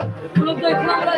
আমরা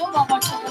Bộ đồ con trai của.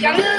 Oh,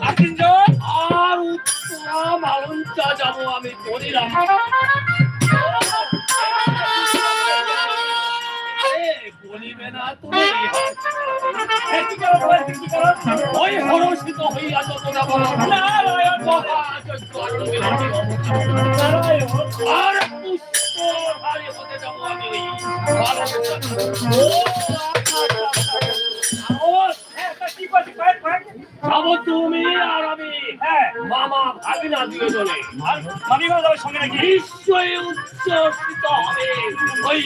আর উত্তরা মালঞ্চা আমি বলিলাম। বলিবে যাব তুমি আর আমি হ্যাঁ, মামা ভাগিনা দুজনে আর মামিমা যাবে সঙ্গে নাকি? নিশ্চয়ই উচ্চস্থিত হবে ওই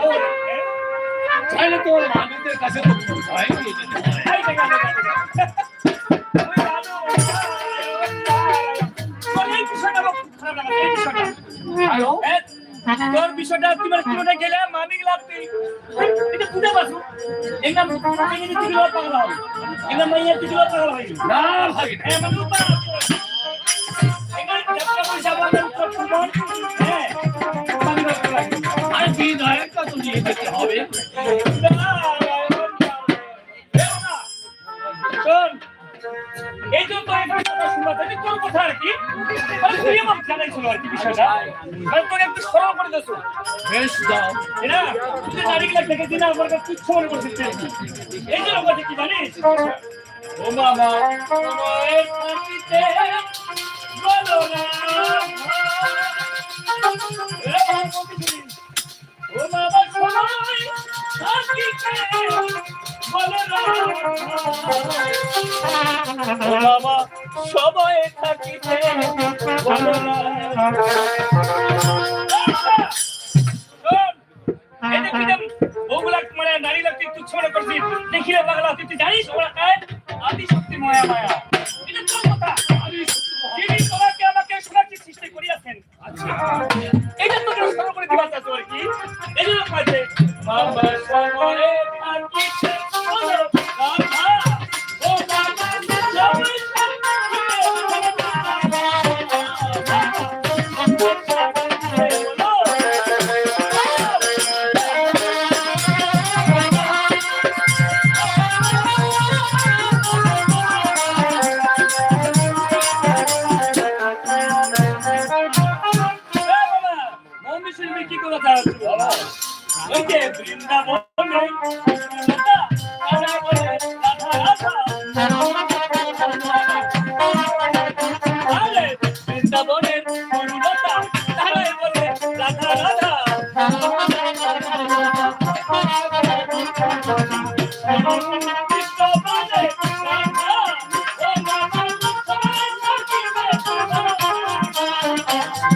করো? চাইলে তোর মানুষের কাছে তো দিয়ে হয়। তোর বিষয়টা তোমার কিলোটা গেলে মামি লাগতে এটা বুঝে পারছ একদম তুমি যদি পাগলা হবে একদম মাইয়া তুই পাগলা হবে না ভাই। হ্যাঁ মানে আছে। এখানে উত্তর পূর্বন হ্যাঁ। আর বিধায়কটা তো নিয়ে যেতে হবে? শোন, তোর এখানে কথা শুনলাম, এটা তোর কথা আর কি? মানে তুই আমার জানাই ছিল আর কি বিষয়টা। মানে তোকে একটু সরল করে দিয়েছ। বেশ যাও তাই না? তুই যে নারীগুলা দেখেছি না, আমার কাছে তুচ্ছ মনে করছিস তুই। এই জন্য বলছি কি জানিস? ও বাবা, তোমার কাছে বলো না। ও বলো না। ও বাবা, সবাই থাকিতে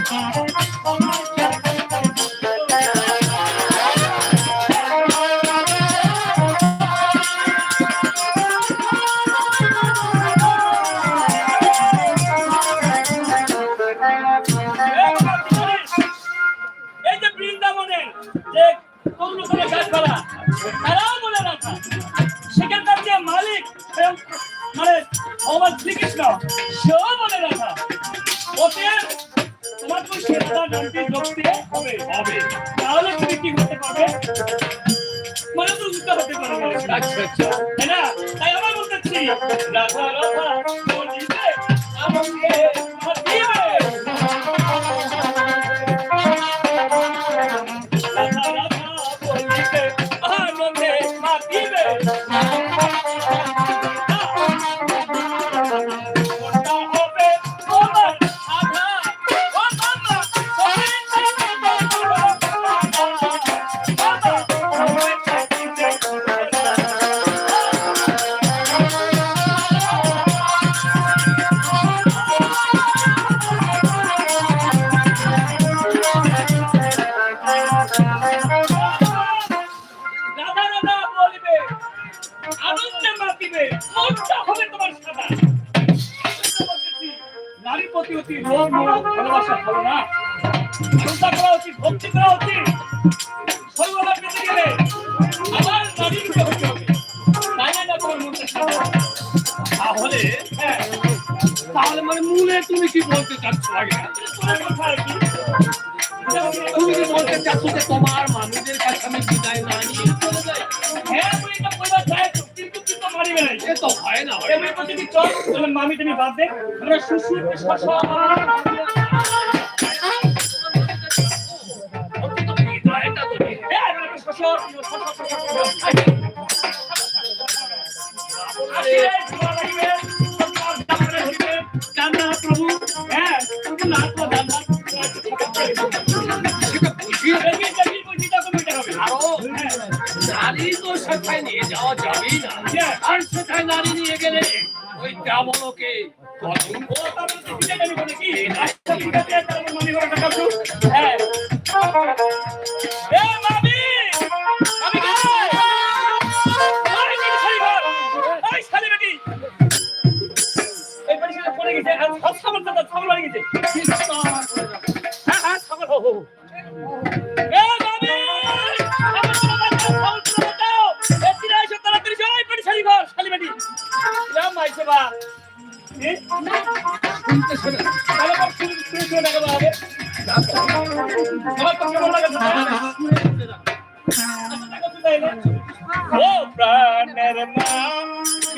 Thank you. মানে তো তুমি চল তোমার মামি তুমি বাদ দে আমরা তো সবাই নিয়ে যাওয়া যাবে ¡Ay, una pieza! Oh, brother, man.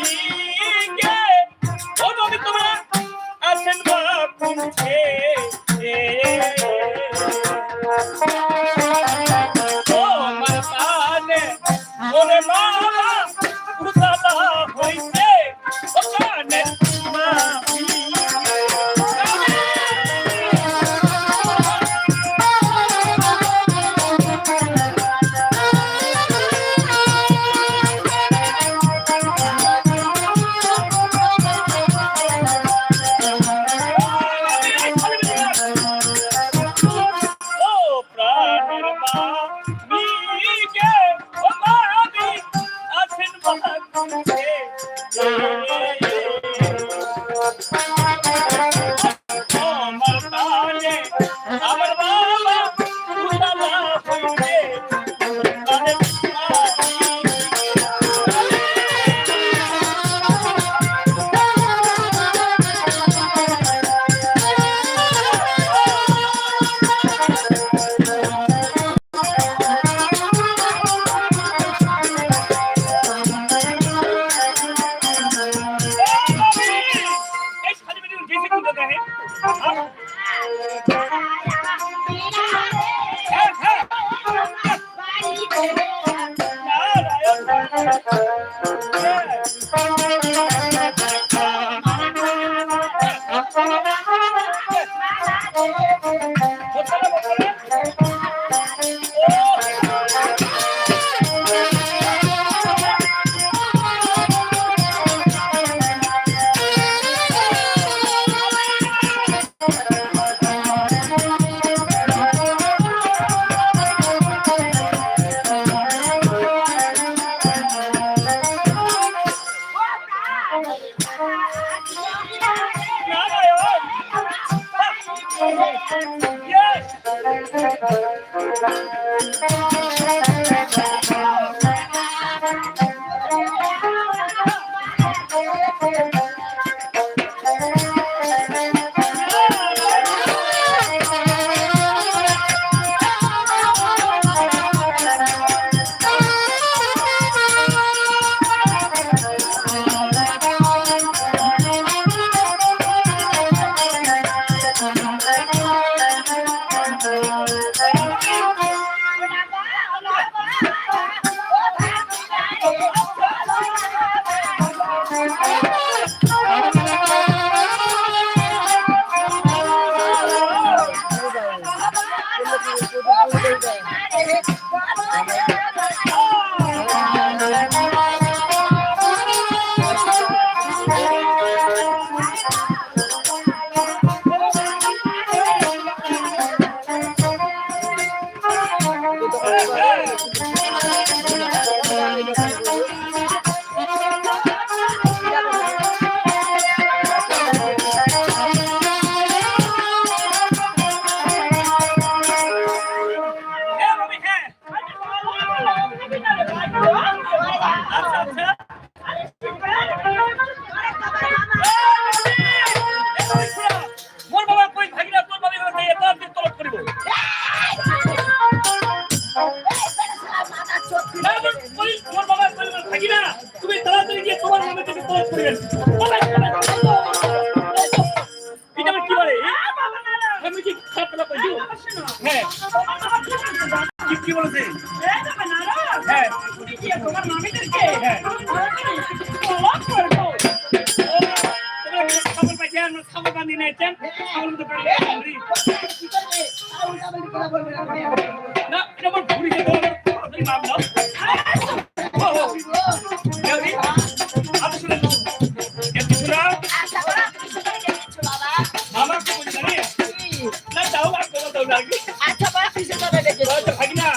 আচ্ছা বাস কিসে যাবে দেখে। তো থাকি না।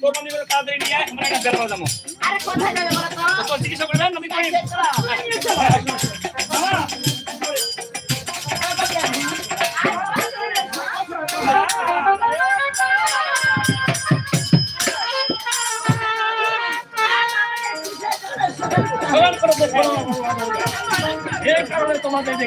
তোর মনে করে তাড়াতাড়ি নিয়ে আয়, আমরা একটা যাব। আরে কোথায় যাবে বলো তো? তো চিকিৎসা করবেন আমি করি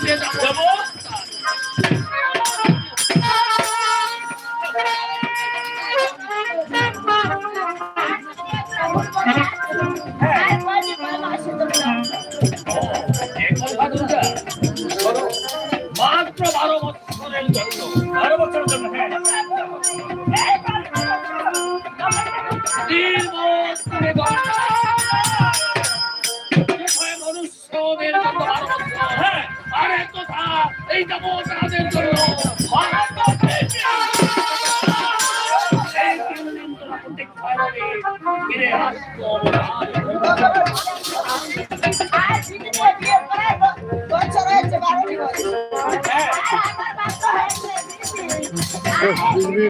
করিতে যাব